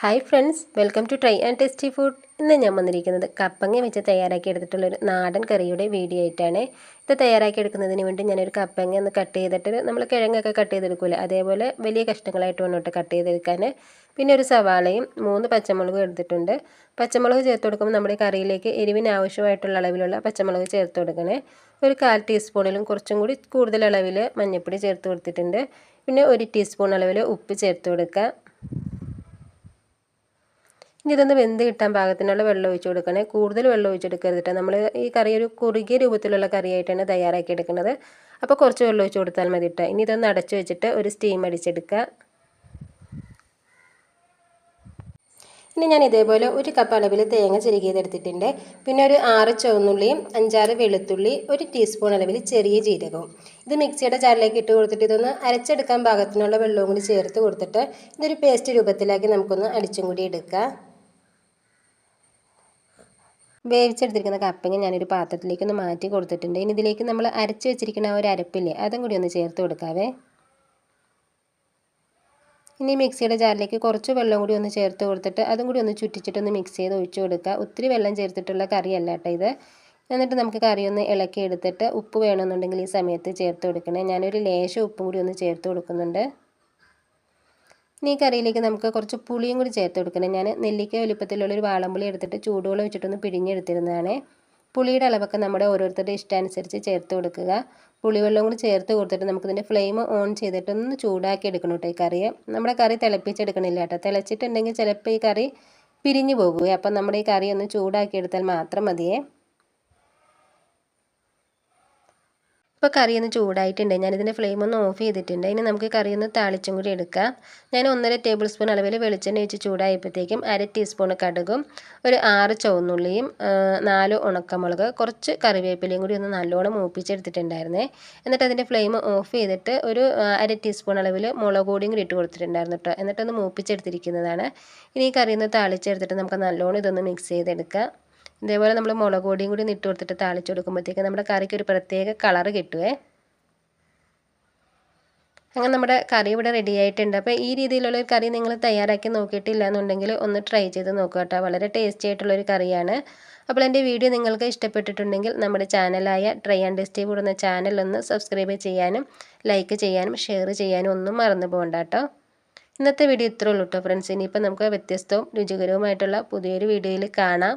Hi friends welcome to try and tasty food ഇന്ന് ഞാൻ വന്നിരിക്കുന്നത് കപ്പങ്ങ വെച്ച് തയ്യാറാക്കി എടുത്തിട്ടുള്ളൊരു നാടൻ കറിയുടെ വീഡിയോ ആയിട്ടാണ്. ഇത് തയ്യാറാക്കി എടുക്കുന്നതിന് വേണ്ടി ഞാനൊരു കപ്പങ്ങ ഒന്ന് കട്ട് ചെയ്തിട്ട് നമ്മൾ കിഴങ്ങൊക്കെ കട്ട് ചെയ്തെടുക്കില്ല അതേപോലെ വലിയ കഷ്ണങ്ങളായിട്ട് വന്നിട്ട് കട്ട് ചെയ്തെടുക്കാൻ പിന്നെ ഒരു സവാളയും മൂന്ന് പച്ചമുളകും എടുത്തിട്ടുണ്ട്. പച്ചമുളക് ചേർത്ത് കൊടുക്കുമ്പോൾ നമ്മുടെ കറിയിലേക്ക് എരിവിന് ആവശ്യമായിട്ടുള്ള അളവിലുള്ള പച്ചമുളക് ചേർത്ത് കൊടുക്കണേ. ഒരു കാൽ ടീസ്പൂണിലും കുറച്ചും കൂടി കൂടുതൽ അളവിൽ മഞ്ഞൾപ്പൊടി ചേർത്ത് കൊടുത്തിട്ടുണ്ട്. പിന്നെ ഒരു ടീസ്പൂൺ അളവിൽ ഉപ്പ് ചേർത്ത് കൊടുക്കുക. ഇനി ഇതൊന്ന് വെന്ത് കിട്ടാൻ പാകത്തിനുള്ള വെള്ളം ഒഴിച്ച് കൊടുക്കണേ. കൂടുതൽ വെള്ളം ഒഴിച്ചെടുക്കരുത് നമ്മൾ ഈ കറി ഒരു കുറുകിയ രൂപത്തിലുള്ള കറിയായിട്ടാണ് തയ്യാറാക്കി എടുക്കുന്നത് അപ്പോൾ കുറച്ച് വെള്ളം ഒഴിച്ച് കൊടുത്താൽ മതി കേട്ടോ ഇനി ഇതൊന്ന് അടച്ചു വെച്ചിട്ട് ഒരു സ്റ്റീം അടിച്ചെടുക്കുക ഇനി ഞാൻ ഇതേപോലെ ഒരു കപ്പ് അളവിൽ തേങ്ങ ചെരുകിയതെടുത്തിട്ടുണ്ട്. പിന്നെ ഒരു ആറ് ചുവന്നുള്ളിയും അഞ്ചാറ് വെളുത്തുള്ളി ഒരു ടീസ്പൂൺ അളവിൽ ചെറിയ ജീരകവും. ഇത് മിക്സിയുടെ ജാറിലേക്ക് ഇട്ട് കൊടുത്തിട്ട് ഇതൊന്ന് അരച്ചെടുക്കാൻ പാകത്തിനുള്ള വെള്ളവും കൂടി ചേർത്ത് കൊടുത്തിട്ട് ഇതൊരു പേസ്റ്റ് രൂപത്തിലാക്കി നമുക്കൊന്ന് അടിച്ചും കൂടി എടുക്കാം. വേവിച്ചെടുത്തിരിക്കുന്ന കപ്പങ്ങ ഞാനൊരു പാത്രത്തിലേക്ക് ഒന്ന് മാറ്റി കൊടുത്തിട്ടുണ്ട്. ഇനി ഇതിലേക്ക് നമ്മൾ അരച്ച് വെച്ചിരിക്കുന്ന ഒരു അരപ്പില്ലേ അതും കൂടി ഒന്ന് ചേർത്ത് കൊടുക്കാവേ. ഇനി മിക്സിയുടെ ജാറിലേക്ക് കുറച്ച് വെള്ളം കൂടി ഒന്ന് ചേർത്ത് കൊടുത്തിട്ട് അതും കൂടി ഒന്ന് ചുറ്റിച്ചിട്ട് ഒന്ന് മിക്സ് ചെയ്ത് ഒഴിച്ച് കൊടുക്കുക. ഒത്തിരി വെള്ളം ചേർത്തിട്ടുള്ള കറിയല്ല കേട്ടോ ഇത്. എന്നിട്ട് നമുക്ക് കറി ഒന്ന് ഇളക്കി എടുത്തിട്ട് ഉപ്പ് വേണമെന്നുണ്ടെങ്കിൽ ഈ സമയത്ത് ചേർത്ത് കൊടുക്കണേ. ഞാനൊരു ലേശം ഉപ്പും കൂടി ഒന്ന് ചേർത്ത് കൊടുക്കുന്നുണ്ട്. ഇനി കറിയിലേക്ക് നമുക്ക് കുറച്ച് പുളിയും കൂടി ചേർത്ത് കൊടുക്കണം. ഞാൻ നെല്ലിക്ക വലുപ്പത്തിലുള്ളൊരു വാളംപുളി എടുത്തിട്ട് ചൂടുവെള്ളം വെച്ചിട്ടൊന്ന് പിഴിഞ്ഞെടുത്തിരുന്നതാണ്. പുളിയുടെ അളവൊക്കെ നമ്മുടെ ഓരോരുത്തരുടെ ഇഷ്ടാനുസരിച്ച് ചേർത്ത് കൊടുക്കുക. പുളിവെള്ളം കൂടി ചേർത്ത് കൊടുത്തിട്ട് നമുക്കിതിന്റെ ഫ്ലെയിം ഓൺ ചെയ്തിട്ട് ഒന്ന് ചൂടാക്കി എടുക്കണം കേട്ടോ ഈ കറിയെ നമ്മുടെ കറി തിളപ്പിച്ചെടുക്കണില്ല കേട്ടോ. തിളച്ചിട്ടുണ്ടെങ്കിൽ ചിലപ്പോൾ ഈ കറി പിരിഞ്ഞു പോകുക അപ്പം നമ്മുടെ ഈ കറി ഒന്ന് ചൂടാക്കി എടുത്താൽ മാത്രം മതിയേ. ഇപ്പോൾ കറി ഒന്ന് ചൂടായിട്ടുണ്ട്. ഞാനിതിന്റെ ഫ്ലെയിം ഒന്ന് ഓഫ് ചെയ്തിട്ടുണ്ട്. ഇനി നമുക്ക് കറി ഒന്ന് താളിച്ചും കൂടി എടുക്കാം. ഞാൻ ഒന്നര ടേബിൾ സ്പൂൺ അളവിൽ വെളിച്ചെണ്ണ വെച്ച് ചൂടായപ്പോഴത്തേക്കും അര ടീസ്പൂൺ കടുകും ഒരു ആറ് ചുവന്നുള്ളിയും നാല് ഉണക്കമുളക് കുറച്ച് കറിവേപ്പിലയും കൂടി ഒന്ന് നല്ലോണം മൂപ്പിച്ചെടുത്തിട്ടുണ്ടായിരുന്നേ. എന്നിട്ട് അതിന്റെ ഫ്ലെയിം ഓഫ് ചെയ്തിട്ട് ഒരു അര ടീസ്പൂൺ അളവിൽ മുളക് പൊടിയും കൂടി ഇട്ട് കൊടുത്തിട്ടുണ്ടായിരുന്നു കേട്ടോ എന്നിട്ടൊന്ന് മൂപ്പിച്ചെടുത്തിരിക്കുന്നതാണ്. ഇനി ഈ കറി ഒന്ന് താളിച്ചെടുത്തിട്ട് നമുക്ക് നല്ലോണം ഇതൊന്ന് മിക്സ് ചെയ്തെടുക്കാം. ഇതേപോലെ നമ്മൾ മുളക് പൊടിയും കൂടി ഇട്ട് കൊടുത്തിട്ട് താളിച്ച് കൊടുക്കുമ്പോഴത്തേക്ക് നമ്മുടെ കറിക്ക് ഒരു പ്രത്യേക കളറ് കിട്ടുവേ. അങ്ങനെ നമ്മുടെ കറി ഇവിടെ റെഡി ആയിട്ടുണ്ട്. അപ്പോൾ ഈ രീതിയിലുള്ള ഒരു കറി നിങ്ങൾ തയ്യാറാക്കി നോക്കിയിട്ടില്ല എന്നുണ്ടെങ്കിൽ ഒന്ന് ട്രൈ ചെയ്ത് നോക്കുക കേട്ടോ. വളരെ ടേസ്റ്റി ആയിട്ടുള്ളൊരു കറിയാണ്. അപ്പോൾ എന്റെ വീഡിയോ നിങ്ങൾക്ക് ഇഷ്ടപ്പെട്ടിട്ടുണ്ടെങ്കിൽ നമ്മുടെ ചാനലായ ട്രൈ ആൻഡ് ടേസ്റ്റി കൂടുന്ന ചാനൽ ഒന്ന് സബ്സ്ക്രൈബ് ചെയ്യാനും ലൈക്ക് ചെയ്യാനും ഷെയർ ചെയ്യാനും ഒന്നും മറന്നു പോകണ്ട കേട്ടോ. ഇന്നത്തെ വീഡിയോ ഇത്രേ ഉള്ളൂ കേട്ടോ ഫ്രണ്ട്സ് ഇനിയിപ്പോൾ നമുക്ക് വ്യത്യസ്തവും രുചികരവുമായിട്ടുള്ള പുതിയൊരു വീഡിയോയിൽ കാണാം.